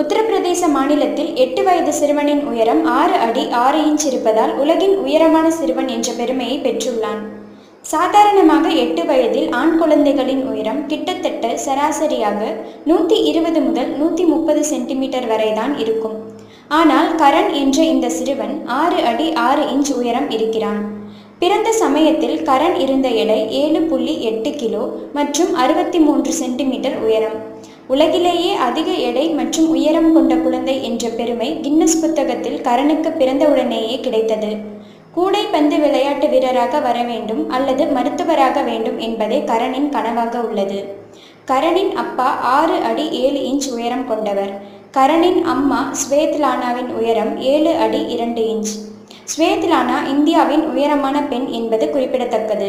உத்தரப்பிரதேச மாநிலத்தில் எட்டு வயது சிறுவனின் உயரம் ஆறு அடி ஆறு இன்ச் இருப்பதால் உலகின் உயரமான சிறுவன் என்ற பெருமையை பெற்றுள்ளான். சாதாரணமாக எட்டு வயதில் ஆண் குழந்தைகளின் உயரம் கிட்டத்தட்ட சராசரியாக நூற்றி இருபது முதல் நூற்றி முப்பது சென்டிமீட்டர் வரைதான் இருக்கும். ஆனால் கரண் என்ற இந்த சிறுவன் ஆறு அடி ஆறு இன்ச் உயரம் இருக்கிறான். பிறந்த சமயத்தில் கரண் இருந்த எடை ஏழு புள்ளி எட்டு கிலோ மற்றும் அறுபத்தி மூன்று சென்டிமீட்டர் உயரம். உலகிலேயே அதிக எடை மற்றும் உயரம் கொண்ட குழந்தை என்ற பெருமை கின்னஸ் புத்தகத்தில் கரனுக்கு பிறந்தவுடனேயே கிடைத்தது. கூடைப்பந்து விளையாட்டு வீரராக வர வேண்டும் அல்லது மருத்துவராக வேண்டும் என்பதே கரணின் கனவாக உள்ளது. கரணின் அப்பா ஆறு அடி ஏழு இன்ச் உயரம் கொண்டவர். கரணின் அம்மா ஸ்வேத்லானாவின் உயரம் ஏழு அடி இரண்டு இன்ச். ஸ்வேத்லானா இந்தியாவின் உயரமான பெண் என்பது குறிப்பிடத்தக்கது.